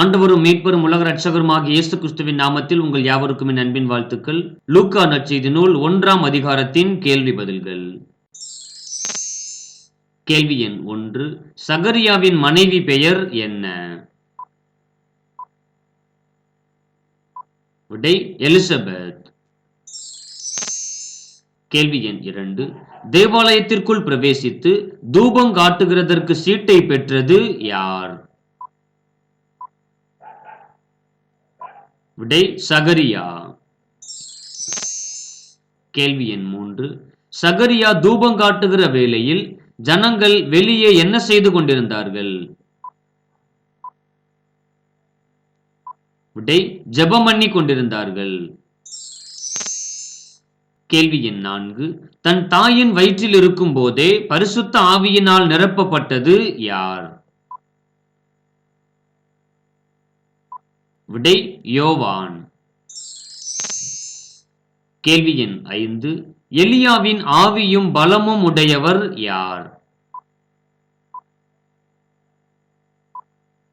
ஆண்டவரும் மீட்பரும் உலக ரட்சகருமாக இயேசு கிறிஸ்துவின் நாமத்தில் உங்கள் யாவருக்கும் என் அன்பின் வாழ்த்துக்கள். லூக்கா நற்செய்தி நூல் ஒன்றாம் அதிகாரத்தின் கேள்வி பதில்கள். கேள்வி எண் ஒன்று. சகரியாவின் மனைவி பெயர் என்ன? விடை எலிசபெத். கேள்வி எண் இரண்டு. தேவாலயத்திற்குள் பிரவேசித்து தூபம் காட்டுகிறதற்கு சீட்டை பெற்றது யார்? விடை சகரியா. கேள்வி எண் மூன்று. சகரியா தூபம் காட்டுகிற வேளையில் ஜனங்கள் வெளியே என்ன செய்து கொண்டிருந்தார்கள்? விடை ஜெபம் பண்ணி கொண்டிருந்தார்கள். கேள்வி எண் நான்கு. தன் தாயின் வயிற்றில் இருக்கும் போதே பரிசுத்த ஆவியினால் நிரப்பப்பட்டது யார்? விடை யோவான். கேள்வி எண் ஐந்து. எலியாவின் ஆவியும் பலமும் உடையவர் யார்?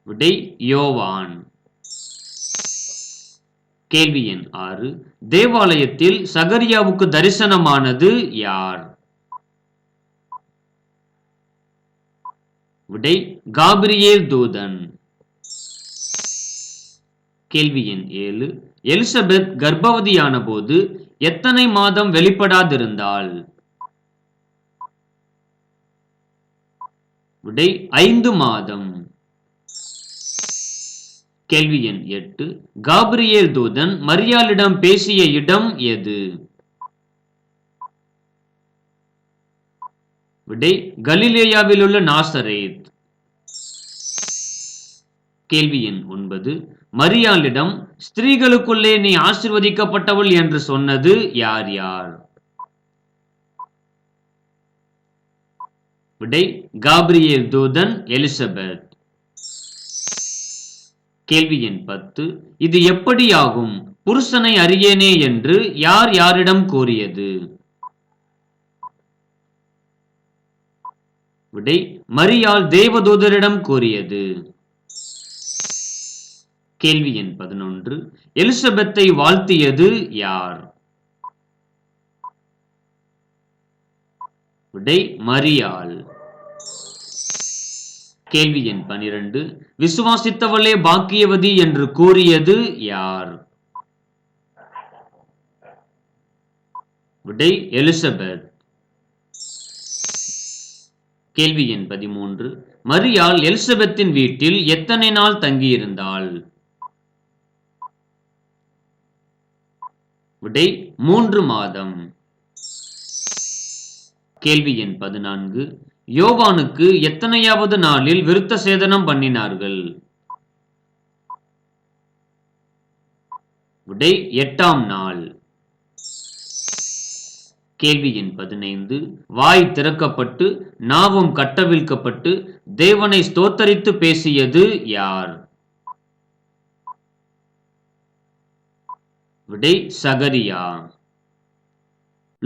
விடை யோவான். கேள்வி எண் ஆறு. தேவாலயத்தில் சகரியாவுக்கு தரிசனமானது யார்? விடை காபிரியேல் தூதன். கேள்வி எண் ஏழு. எலிசபெத் கர்ப்பவதியான போது எத்தனை மாதம் வெளிப்படாதிருந்தாள்? விடை ஐந்து மாதம். கேள்வி எண் எட்டு. காபிரியேல் தூதன் மரியாளிடம் பேசிய இடம் எது? விடை கலிலேயாவில் உள்ள நாசரேத். கேள்வி எண் ஒன்பது. மரியாளிடம் ஸ்திரீகளுக்குள்ளே நீ ஆசிர்வதிக்கப்பட்டவள் என்று சொன்னது யார் யார்? விடை காப்ரியேல் தூதன் எலிசபெத். கேள்வி எண் பத்து. இது எப்படியாகும்? புருஷனை அறியேனே என்று யார் யாரிடம் கூறியது? விடை மரியாள் தேவதூதரிடம் கூறியது. கேள்வி எண் பதினொன்று. எலிசபெத்தை வாழ்த்தியது யார்? விடை மரியாள். கேள்வி எண் பனிரெண்டு. விசுவாசித்தவளே பாக்கியவதி என்று கூறியது யார்? விடை எலிசபெத். கேள்வி எண் பதிமூன்று. மரியாள் எலிசபெத்தின் வீட்டில் எத்தனை நாள் தங்கியிருந்தாள்? விடை மூன்று மாதம். கேள்வி எண் பதினான்கு. யோவானுக்கு எத்தனையாவது நாளில் விருத்த சேதனம் பண்ணினார்கள்? விடை எட்டாம் நாள். கேள்வி எண் பதினைந்து. வாய் திறக்கப்பட்டு நாவும் கட்டவிழ்க்கப்பட்டு தேவனை ஸ்தோத்தரித்து பேசியது யார்? விடை சகரியா.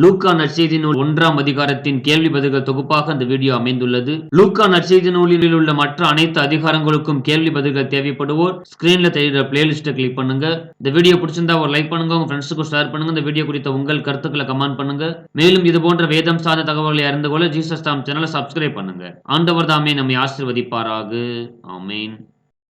லூக்கா நற்செய்தி நூல் ஒன்றாம் அதிகாரத்தின் கேள்வி பதில்கள் தொகுப்பாக அந்த வீடியோ அமைந்துள்ளது. லூக்கா நற்செய்தி நூலில் உள்ள மற்ற அனைத்து அதிகாரங்களுக்கும் கேள்வி பதில்கள் தேவைப்படுவோர் ஸ்கிரீன்ல தெரியுற பிளேலிஸ்ட்டை கிளிக் பண்ணுங்க. இந்த வீடியோ பிடிச்சிருந்தா ஒரு லைக் பண்ணுங்க உங்க ஃப்ரெண்ட்ஸுக்கும் ஷேர் பண்ணுங்க. இந்த வீடியோ குறித்த உங்கள் கருத்துக்களை கமெண்ட் பண்ணுங்க. மேலும் இது போன்ற வேதம் சார்ந்த தகவல்களை அறிந்து கொள்ள ஜீசஸ் தாம் சேனலை சப்ஸ்கிரைப் பண்ணுங்க. ஆண்டவர் தாமே நம்மை ஆசிர்வதிப்பாராக. ஆமேன்.